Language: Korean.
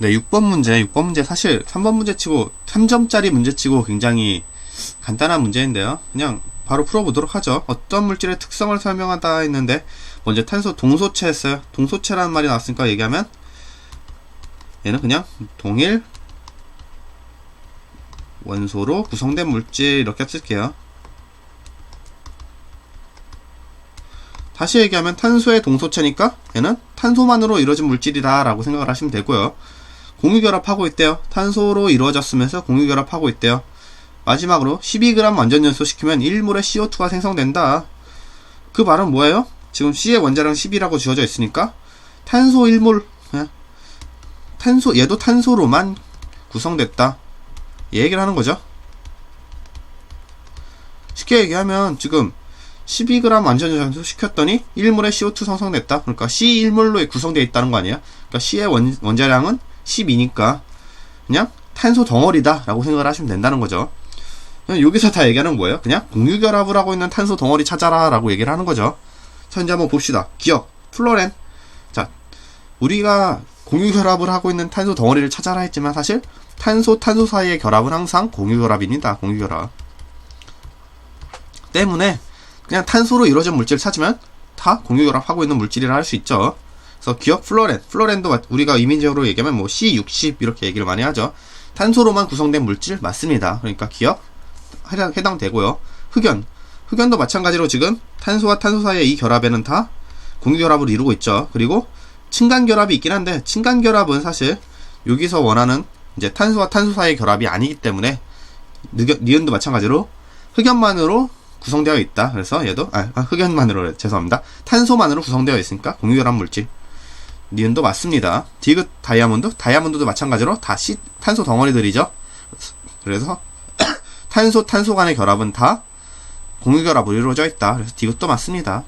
네, 6번 문제, 6번 문제 사실 3번 문제 치고 3점짜리 문제 치고 굉장히 간단한 문제인데요. 그냥 바로 풀어보도록 하죠. 어떤 물질의 특성을 설명하다 했는데 먼저 탄소 동소체 했어요. 동소체라는 말이 나왔으니까 얘기하면 얘는 그냥 동일 원소로 구성된 물질 이렇게 쓸게요. 다시 얘기하면 탄소의 동소체니까 얘는 탄소만으로 이루어진 물질이다 라고 생각을 하시면 되고요. 공유결합하고 있대요. 탄소로 이루어졌으면서 공유결합하고 있대요. 마지막으로 12g 완전 연소시키면 1몰의 CO2가 생성된다. 그 말은 뭐예요? 지금 C의 원자량 10이라고 주어져 있으니까 탄소 1몰 예? 탄소 얘도 탄소로만 구성됐다. 이 얘기를 하는 거죠. 쉽게 얘기하면 지금 12g 완전 연소 시켰더니 1몰의 CO2 생성됐다. 그러니까 C 1몰로 구성되어 있다는 거 아니야? 그러니까 C의 원, 원자량은 12니까 그냥 탄소 덩어리다 라고 생각을 하시면 된다는 거죠. 여기서 다 얘기하는 거예요. 그냥 공유결합을 하고 있는 탄소 덩어리 찾아라 라고 얘기를 하는 거죠. 자, 이제 한번 봅시다. 기억, 플로렌. 자, 우리가 공유결합을 하고 있는 탄소 덩어리를 찾아라 했지만 사실 탄소, 탄소 사이의 결합은 항상 공유결합입니다. 공유결합. 때문에 그냥 탄소로 이루어진 물질을 찾으면 다 공유결합하고 있는 물질이라 할 수 있죠. 그래서 기억 플로렌, 플로렌도 우리가 이미지적으로 얘기하면 뭐 C60 이렇게 얘기를 많이 하죠. 탄소로만 구성된 물질 맞습니다. 그러니까 기억 해당, 해당되고요. 흑연, 흑연도 마찬가지로 지금 탄소와 탄소 사이의 이 결합에는 다 공유결합을 이루고 있죠. 그리고 층간결합이 있긴 한데 층간결합은 사실 여기서 원하는 이제 탄소와 탄소 사이의 결합이 아니기 때문에 니은도 마찬가지로 흑연만으로 구성되어 있다. 그래서 얘도 아, 아 흑연만으로 죄송합니다. 탄소만으로 구성되어 있으니까 공유결합 물질. 니은도 맞습니다. 디귿 다이아몬드, 다이아몬드도 마찬가지로 다 시, 탄소 덩어리들이죠. 그래서 탄소 탄소 간의 결합은 다 공유결합으로 이루어져 있다. 그래서 디귿도 맞습니다.